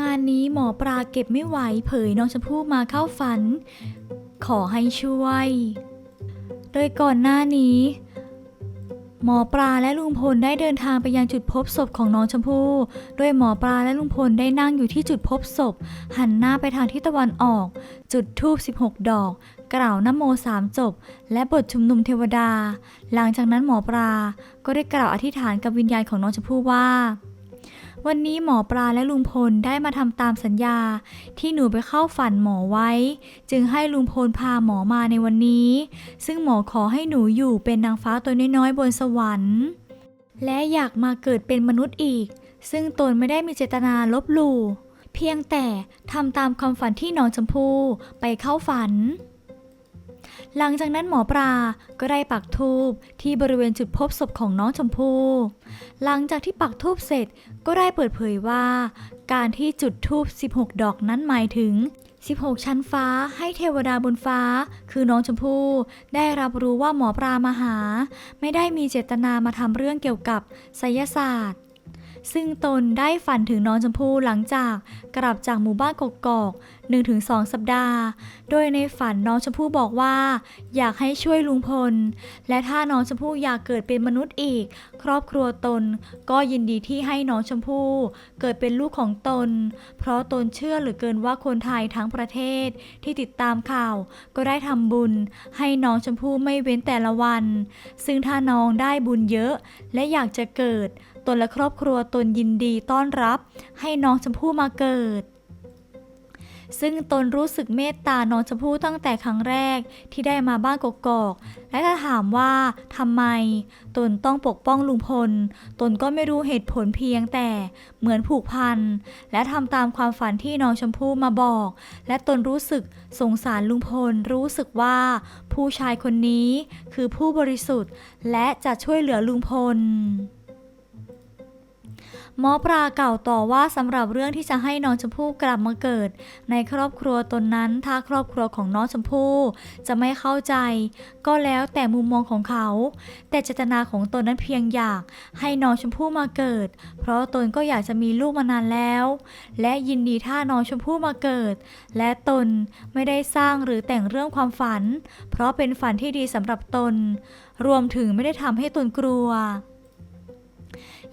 งานนี้หมอปลาเก็บไม่ไหวเผยน้องชมพู่มาเข้าฝัน ขอให้ช่วย โดยก่อนหน้านี้ หมอปลาและลุงพลได้เดินทางไปยังจุดพบศพของน้องชมพู่ โดยหมอปลาและลุงพลได้นั่งอยู่ที่จุดพบศพ หันหน้าไปทางทิศตะวันออก จุดธูป16 ดอก กล่าวนโมสามจบ และบทชุมนุมเทวดา หลังจากนั้นหมอปลาก็ได้กล่าวอธิษฐานกับวิญญาณของน้องชมพู่ว่า วันนี้หมอปลาและลุงพลได้มาทำตามสัญญา ที่หนูไปเข้าฝันหมอไว้ จึงให้ลุงพลพาหมอมาในวันนี้ ซึ่งหมอขอให้หนูอยู่เป็นนางฟ้าตัวน้อยๆบนสวรรค์ และอยากมาเกิดเป็นมนุษย์อีก ซึ่งตนไม่ได้มีเจตนาลบหลู่เพียงแต่ทำตามความฝันที่น้องชมพู่ไปเข้าฝัน หลังจากนั้นหมอปลาก็ได้ปักธูปที่บริเวณจุดพบศพของน้องชมพู่หลังจากที่ปักธูปเสร็จก็ได้เปิดเผยว่า การที่จุดธูป 16 ดอกนั้นหมายถึง 16 ชั้นฟ้าให้เทวดาบนฟ้า คือน้องชมพู่ได้รับรู้ว่าหมอปลามาหา ไม่ได้มีเจตนามาทำเรื่องเกี่ยวกับไสยศาสตร์ ซึ่งตนได้ฝันถึงน้องชมพู่หลังจากกลับจากหมู่บ้านกกอก 1-2 สัปดาห์ โดยในฝันน้องชมพู่บอกว่า อยากให้ช่วยลุงพล และถ้าน้องชมพู่อยากเกิดเป็นมนุษย์อีก ครอบครัวตน ก็ยินดีที่ให้น้องชมพู่เกิดเป็นลูกของตน เพราะตนเชื่อเหลือเกินว่าคนไทยทั้งประเทศที่ติดตามข่าว ก็ได้ทำบุญ ให้น้องชมพู่ไม่เว้นแต่ละวัน ซึ่งถ้าน้องได้บุญเยอะและอยากจะเกิด ตนและครอบครัวตนยินดีต้อนรับ ให้น้องชมพู่มาเกิด ซึ่งตนรู้สึกเมตตาน้องชมพู่ตั้งแต่ครั้งแรกที่ได้มาบ้านกกอก และถ้าถามว่าทำไม ตนต้องปกป้องลุงพล ตนก็ไม่รู้เหตุผลเพียงแต่เหมือนผูกพัน และทำตามความฝันที่น้องชมพู่มาบอก และตนรู้สึกสงสารลุงพลรู้สึกว่า ผู้ชายคนนี้คือผู้บริสุทธิ์ และจะช่วยเหลือลุงพล หมอปลาเกล่าวต่อว่าสำหรับเรื่องที่จะให้น้องชมพู่กลับมาเกิด ในครอบครัวตนนั้นถ้าครอบครัวของน้องชมพู่จะไม่เข้าใจ ก็แล้วแต่มุมมองของเขา แต่เจตนาของตนนั้นเพียงอยากให้น้องชมพู่มาเกิด เพราะตนก็อยากจะมีลูกมานานแล้ว และยินดีถ้าน้องชมพู่มาเกิด และตนไม่ได้สร้างหรือแต่งเรื่องความฝัน เพราะเป็นฝันที่ดีสำหรับตน รวมถึงไม่ได้ทำให้ตนกลัว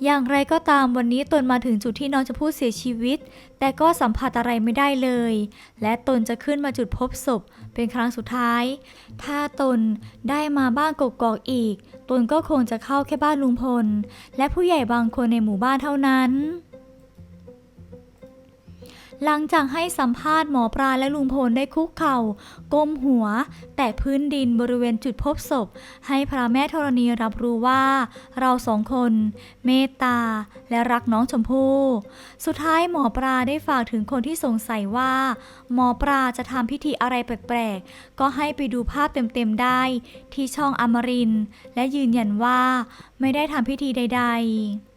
อย่างไรก็ตามวันนี้ตนมาถึงจุดที่น้องชมพู่เสียชีวิต แต่ก็สัมผัสอะไรไม่ได้เลย และตนจะขึ้นมาจุดพบศพ เป็นครั้งสุดท้าย ถ้าตนได้มาบ้านกกอกอีก ตนก็คงจะเข้าแค่บ้านลุงพล และผู้ใหญ่บางคนในหมู่บ้านเท่านั้น หลังจากให้สัมภาษณ์หมอปลาและลุงพลได้คุกเข่า ก้มหัว แตะพื้นดินบริเวณจุดพบศพ ให้พระแม่ธรณีรับรู้ว่า เราสองคน เมตตา และรักน้องชมพู่ สุดท้ายหมอปลาได้ฝากถึงคนที่สงสัยว่า หมอปลาจะทำพิธีอะไรแปลกๆ ก็ให้ไปดูภาพเต็มๆได้ ที่ช่องอมรินและยืนยันว่าไม่ได้ทำพิธีใด ๆ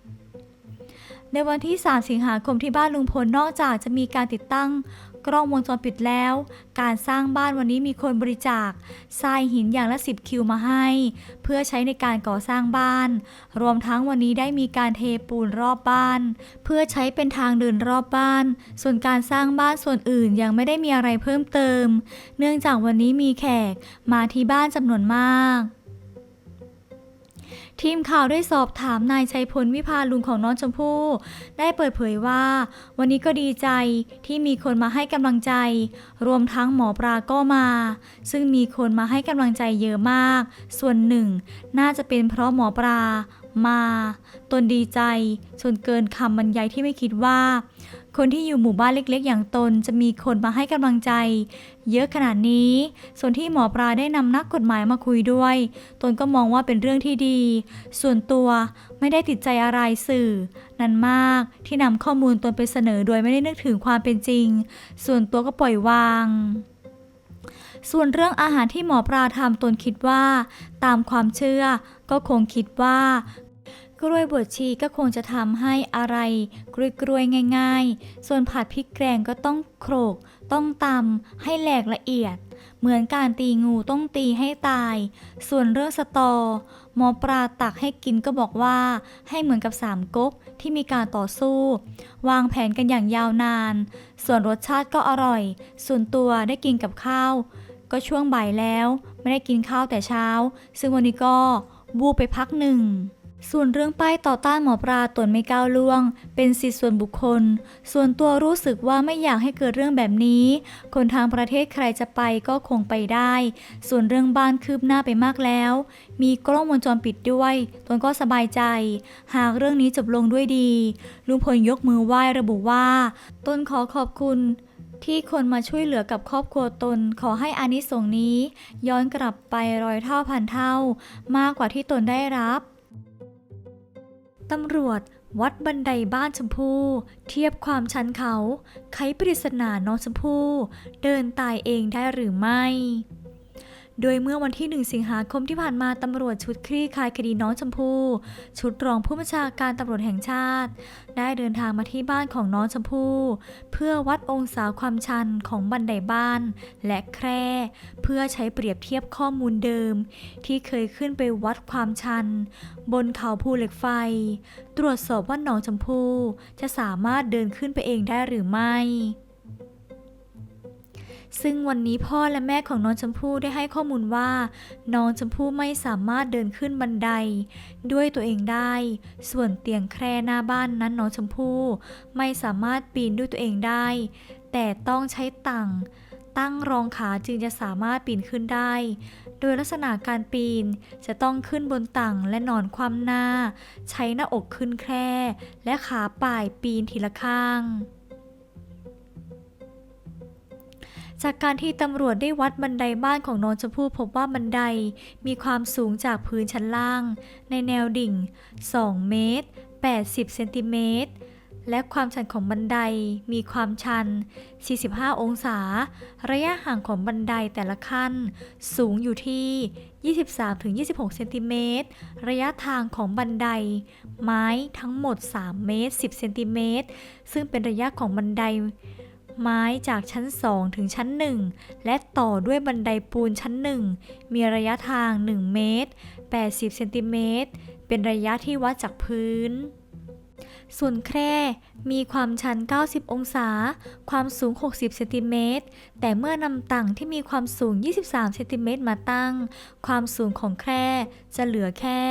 ในวันที่ 3 สิงหาคมที่บ้านลุงพลนอกจากจะมีการติดตั้ง กล้องวงจรปิดแล้ว การสร้างบ้านวันนี้มีคนบริจาคทรายหินอย่างละ 10 คิวมาให้ เพื่อใช้ในการก่อสร้างบ้าน รวมทั้งวันนี้ได้มีการเทปูนรอบบ้าน เพื่อใช้เป็นทางเดินรอบบ้าน ส่วนการสร้างบ้านส่วนอื่นยังไม่ได้มีอะไรเพิ่มเติม เนื่องจากวันนี้มีแขกมาที่บ้านจำนวนมาก ทีมข่าวได้สอบถามนายชัยพลวิพาลุงของน้องชมพู่ได้เปิดเผยว่า วันนี้ก็ดีใจที่มีคนมาให้กำลังใจ รวมทั้งหมอปลาก็มา ซึ่งมีคนมาให้กำลังใจเยอะมาก ส่วนหนึ่ง น่าจะเป็นเพราะหมอปลา มาตนดีใจจนเกินคำบรรยายที่ไม่คิดว่า คนที่อยู่หมู่บ้านเล็กๆ อย่างตนจะมีคนมาให้กำลังใจ เยอะขนาดนี้ ส่วนที่หมอปลาได้นำนักกฎหมายมาคุยด้วย ตนก็มองว่าเป็นเรื่องที่ดี ส่วนตัวไม่ได้ติดใจอะไรสื่อ นั้นมากที่นำข้อมูลตนไปเสนอโดยไม่ได้นึกถึงความเป็นจริง ส่วนตัวก็ปล่อยวางส่วนเรื่องอาหารที่หมอปลาทำตนคิดว่า ตามความเชื่อก็คงคิดว่า กล้วยบวชชีก็คงจะทำให้อะไรกล้วยๆง่าย ๆ ส่วนผัดพริกแกงก็ต้องโขลก ต้องตำให้แหลกละเอียด เหมือนการตีงูต้องตีให้ตาย ส่วนเรื่องสตอ หมอปลาตักให้กินก็บอกว่าให้เหมือนกับสามก๊กที่มีการต่อสู้ วางแผนกันอย่างยาวนาน ส่วนรสชาติก็อร่อย ส่วนตัวได้กินกับข้าว ก็ช่วงบ่ายแล้ว ไม่ได้กินข้าวแต่เช้า ซึ่งวันนี้ก็วูบไปพักหนึ่ง ส่วนเรื่องป้ายต่อต้านหมอปลาตนไม่ก้าวล่วง เป็นสิทธิส่วนบุคคล ส่วนตัวรู้สึกว่าไม่อยากให้เกิดเรื่องแบบนี้ คนทางประเทศใครจะไปก็คงไปได้ ส่วนเรื่องบ้านคืบหน้าไปมากแล้ว มีกล้องวงจรปิดด้วย ตนก็สบายใจ หากเรื่องนี้จบลงด้วยดีลุงพลยกมือไหว้ระบุว่า ตนขอขอบคุณที่คนมาช่วยเหลือกับครอบครัวตนขอให้อานิสงส์นี้ ย้อนกลับไปร้อยเท่าพันเท่า มากกว่าที่ตนได้รับ ตำรวจวัดบันไดบ้านชมพู่ เทียบความชันเขา ไขปริศนาน้องชมพู่ เดินตายเองได้หรือไม่ โดยเมื่อวันที่ 1 สิงหาคมที่ผ่านมาตำรวจชุดคลี่คลายคดีน้องชมพู่ชุดรองผู้บัญชาการตำรวจแห่งชาติ ได้เดินทางมาที่บ้านของน้องชมพู่เพื่อวัดองศาความชันของบันไดบ้าน และแคร่ เพื่อใช้เปรียบเทียบข้อมูลเดิม ที่เคยขึ้นไปวัดความชัน บนเขาภูเหล็กไฟ ตรวจสอบว่าน้องชมพู่จะสามารถเดินขึ้นไปเองได้หรือไม่ ซึ่งวันนี้พ่อและแม่ของน้องชมพู่ได้ให้ข้อมูลว่า น้องชมพู่ไม่สามารถเดินขึ้นบันได ด้วยตัวเองได้ ส่วนเตียงแคร่หน้าบ้านนั้นน้องชมพู่ ไม่สามารถปีนด้วยตัวเองได้ แต่ต้องใช้ตังตั้งรองขาจึงจะสามารถปีนขึ้นได้ โดยลักษณะการปีนจะต้องขึ้นบนตังและนอนคว่ำหน้า ใช้หน้าอกขึ้นแคร่และขาป่ายปีนทีละข้าง จากการที่ตำรวจได้วัดบันไดบ้านของน้องชมพู่พบว่าบันไดมีความสูงจากพื้นชั้นล่าง ในแนวดิ่ง 2 เมตร 80 เซนติเมตร และความชันของบันไดมีความชัน 45 องศา ระยะห่างของบันไดแต่ละขั้น สูงอยู่ที่ 23-26 เซนติเมตร ระยะทางของบันได ไม้ทั้งหมด 3 เมตร 10 เซนติเมตร ซึ่งเป็นระยะของบันได ไม้จากชั้น2ถึงชั้น1และต่อด้วยบันไดปูนชั้น1มีระยะทาง 1 เมตร 80 เซนติเมตร เป็นระยะที่วัดจากพื้น ส่วนแคร่มีความชัน 90 องศา ความสูง 60 เซนติเมตร แต่เมื่อนำตังที่มีความสูง 23 เซนติเมตรมาตั้ง ความสูงของแคร่จะเหลือแค่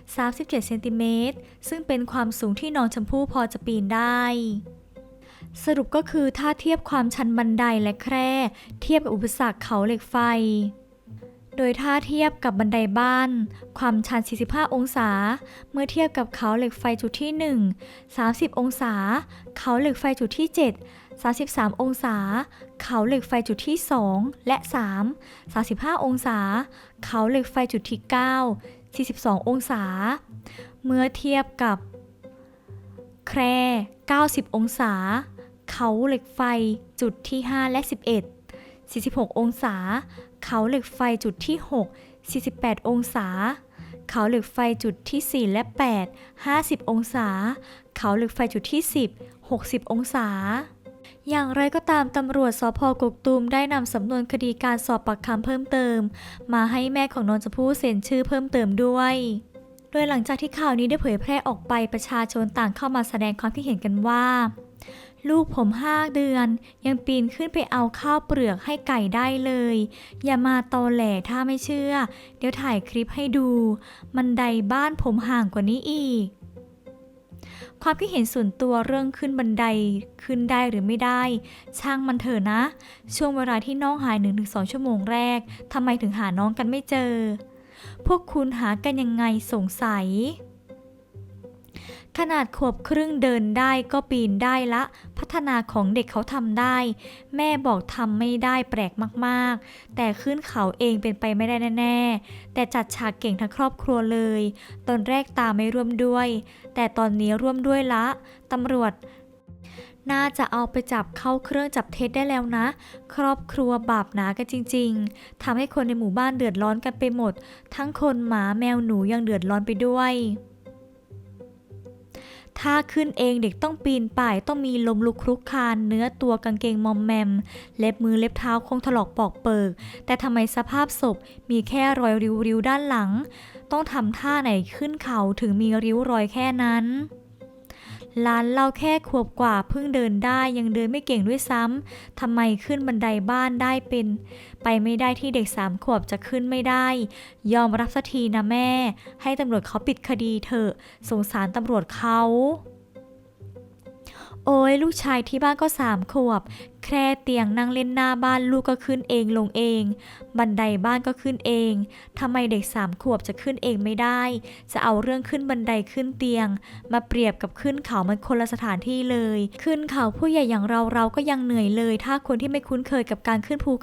37 เซนติเมตร ซึ่งเป็นความสูงที่น้องชมพู่พอจะปีนได้ สรุปก็คือถ้าเทียบความชันบันไดและแคร่ เทียบกับอุปสรรคเขาเหล็กไฟ โดยถ้าเทียบกับบันไดบ้าน ความชัน 45 องศา เมื่อเทียบกับเขาเหล็กไฟจุดที่ 1 30 องศา เขาเหล็กไฟจุดที่ 7 33 องศา เขาเหล็กไฟจุดที่ 2 และ 3 35 องศา เขาเหล็กไฟจุดที่ 9 42 องศา เมื่อเทียบกับแคร่90 องศา เขาเหล็กไฟจุดที่ 5 และ 11 46 องศา เขาเหล็กไฟจุดที่ 6 48 องศา เขาเหล็กไฟจุดที่ 4 และ 8 50 องศา เขาเหล็กไฟจุดที่ 10 60 องศาอย่างไรก็ตามตำรวจสพกกตูมได้นำสำนวนคดีการสอบปากคำเพิ่มเติม มาให้แม่ของน้องชมพู่เซ็นชื่อเพิ่มเติมด้วย โดยหลังจากที่ข่าวนี้ได้เผยแพร่ออกไปประชาชนต่างเข้ามาแสดงความคิดเห็นกันว่า ลูกผมห้าเดือน ยังปีนขึ้นไปเอาข้าวเปลือกให้ไก่ได้เลย อย่ามาตอแหลถ้าไม่เชื่อ เดี๋ยวถ่ายคลิปให้ดู มันไดบ้านผมห่างกว่านี้อีก ความคิดเห็นส่วนตัวเรื่องขึ้นบันไดขึ้นได้หรือไม่ได้ ช่างมันเถอะนะ ช่วงเวลาที่น้องหาย 1-2 ชั่วโมงแรกทำไมถึงหาน้องกันไม่เจอ พวกคุณหากันยังไงสงสัย ขนาดขวบครึ่งเดินได้ก็ปีนได้ละ พัฒนาของเด็กเขาทำได้ แม่บอกทำไม่ได้แปลกมากๆ แต่ขึ้นเขาเองเป็นไปไม่ได้แน่ๆ แต่จัดฉากเก่งทั้งครอบครัวเลย ตอนแรกตาไม่ร่วมด้วย แต่ตอนนี้ร่วมด้วยละตำรวจน่าจะเอาไปจับเข้าเครื่องจับเท็จได้แล้วนะ ครอบครัวบาปหนากันจริง ๆทำให้คนในหมู่บ้านเดือดร้อนกันไปหมด ทั้งคนหมาแมวหนูยังเดือดร้อนไปด้วย ถ้าขึ้นเองเด็กต้องปีนป่ายต้องมีลมลุกคลุกคานเนื้อตัวกางเกงมอมแมม เล็บมือเล็บเท้าคงถลอกปอกเปิก แต่ทำไมสภาพศพมีแค่รอยริ้วๆด้านหลัง ต้องทำท่าไหนขึ้นเขาถึงมีริ้วรอยแค่นั้น หลานเราแค่ขวบกว่าเพิ่งเดินได้ยังเดินไม่เก่งด้วยซ้ำทำไมขึ้นบันไดบ้านได้เป็น ไปไม่ได้ที่เด็กสามขวบจะขึ้นไม่ได้ ยอมรับสักทีนะแม่ ให้ตำรวจเขาปิดคดีเถอะ สงสารตำรวจเขา โอ้ยลูกชายที่บ้านก็สามขวบ แค่เตียงนั่งเล่นหน้าบ้านลูกก็ขึ้นเองลงเอง บันไดบ้านก็ขึ้นเองทำไมเด็กสามขวบจะขึ้นเองไม่ได้ จะเอาเรื่องขึ้นบันไดขึ้นเตียง มาเปรียบกับขึ้นเขามันคนละสถานที่เลย ขึ้นเขาผู้ใหญ่อย่างเราเราก็ยังเหนื่อยเลย ถ้าคนที่ไม่คุ้นเคยกับการขึ้นภูเขา